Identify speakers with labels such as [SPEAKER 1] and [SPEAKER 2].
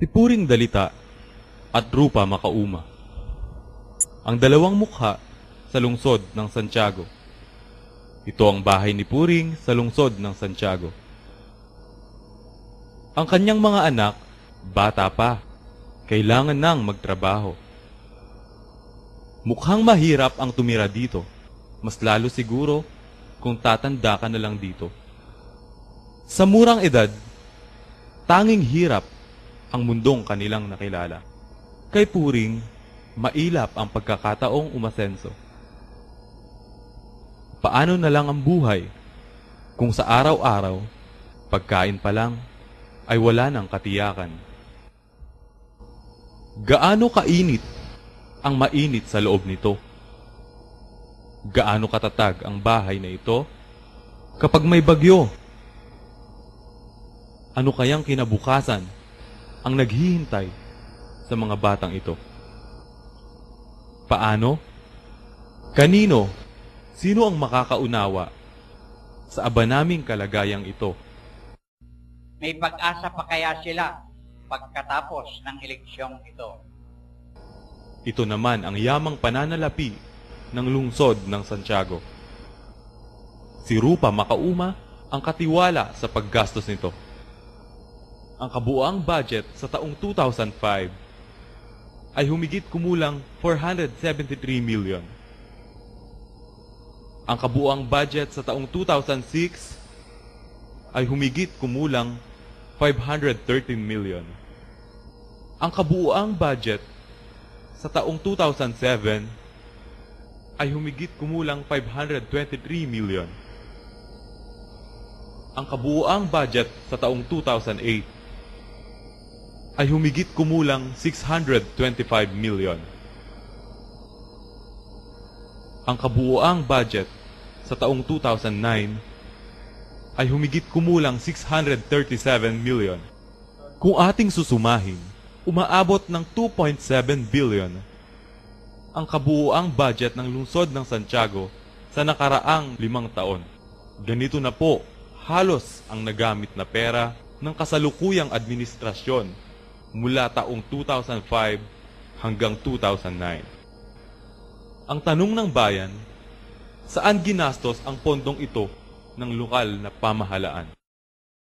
[SPEAKER 1] Tipuring Dalita at Rupa Makauma. Ang dalawang mukha sa lungsod ng Santiago. Ito ang bahay ni Puring sa lungsod ng Santiago. Ang kanyang mga anak, bata pa, kailangan nang magtrabaho. Mukhang mahirap ang tumira dito. Mas lalo siguro kung tatanda ka na lang dito. Sa murang edad, tanging hirap ang mundong kanilang nakilala. Kay Puring, mailap ang pagkakataong umasenso. Paano na lang ang buhay kung sa araw-araw, pagkain pa lang, ay wala ng katiyakan? Gaano kainit ang mainit sa loob nito? Gaano katatag ang bahay na ito kapag may bagyo? Ano kayang kinabukasan ang naghihintay sa mga batang ito? Paano? Kanino? Sino ang makakaunawa sa aba naming kalagayang ito?
[SPEAKER 2] May pag-asa pa kaya sila pagkatapos ng eleksyong ito?
[SPEAKER 1] Ito naman ang yamang pananalapi ng lungsod ng Santiago. Si Rupa Makauma ang katiwala sa paggastos nito. Ang kabuang budget sa taong 2005 ay humigit kumulang 473 million. Ang kabuang budget sa taong 2006 ay humigit kumulang 513 million. Ang kabuuang budget sa taong 2007 ay humigit kumulang 523 million. Ang kabuuang budget sa taong 2008 ay humigit kumulang 625 million. Ang kabuuang budget sa taong 2009 ay humigit kumulang 637 million. Kung ating susumahin, umaabot ng 2.7 billion ang kabuuang budget ng lungsod ng Santiago sa nakaraang limang taon. Ganito na po halos ang nagamit na pera ng kasalukuyang administrasyon mula taong 2005 hanggang 2009. Ang tanong ng bayan, saan ginastos ang pondong ito ng lokal na pamahalaan?